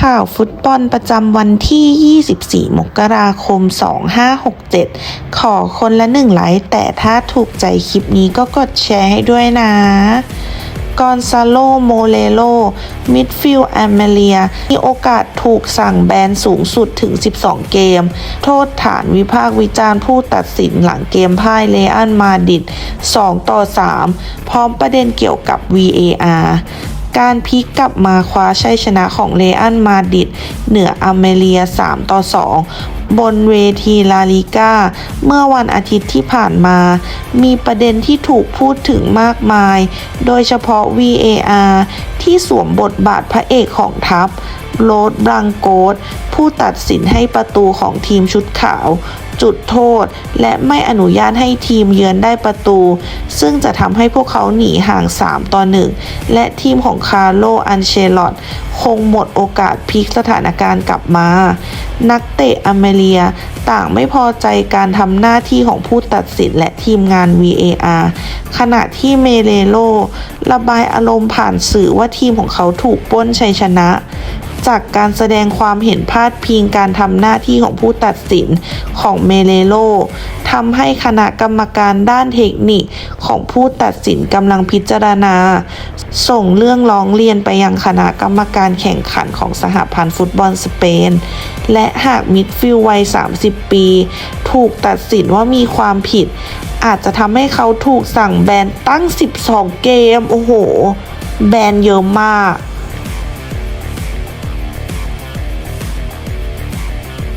ข่าวฟุตบอลประจำวันที่ 24 มกราคม 2567 ขอคนละหนึ่งไลค์แต่ถ้าถูกใจคลิปนี้ก็กดแชร์ให้ด้วยนะ กอนซาโล โมเลโล มิดฟิลแอมเมเลีย มีโอกาสถูกสั่งแบนสูงสุดถึง 12 เกม โทษฐานวิพากษ์วิจารณ์ผู้ตัดสินหลังเกมพ่ายเลอันมาดิด 2 ต่อ 3 พร้อมประเด็นเกี่ยวกับ VAR การพลิกกลับมาคว้าชัยชนะของเลอันมาดิดเหนืออเมเลีย 3 ต่อ 2บนเวทีลาลิก้า เมื่อวันอาทิตย์ที่ผ่านมา มีประเด็นที่ถูกพูดถึงมากมาย โดยเฉพาะ VAR ที่สวมบทบาทพระเอกของทัพ โรดบรังโกสผู้ตัดสินให้ประตูของทีมชุดขาว จุดโทษ และไม่อนุญาตให้ทีมเยือนได้ประตู ซึ่งจะทำให้พวกเขาหนีห่าง 3 ต่อ 1 และทีมของคาร์โล อันเชลอตคงหมดโอกาสพลิกสถานการณ์กลับมา นักเตะอเมเลียต่างไม่พอใจการทำหน้าที่ของผู้ตัดสินและทีมงาน VAR ขณะที่เมเลโลระบายอารมณ์ผ่านสื่อว่าทีมของเขาถูกป้นชัยชนะ จากการแสดงความเห็นพาดพิงการทำหน้าที่ของผู้ตัดสินของเมเลโลทำให้คณะกรรมการด้านเทคนิคของผู้ตัดสินกำลังพิจารณา ส่งเรื่องร้องเรียนไปยังคณะกรรมการแข่งขันของสหพันธ์ฟุตบอลสเปน และหากมิดฟิลด์วัย 30 ปี ถูกตัดสินว่ามีความผิด อาจจะทำให้เขาถูกสั่งแบนตั้ง 12 เกม โอ้โห แบนเยอะมาก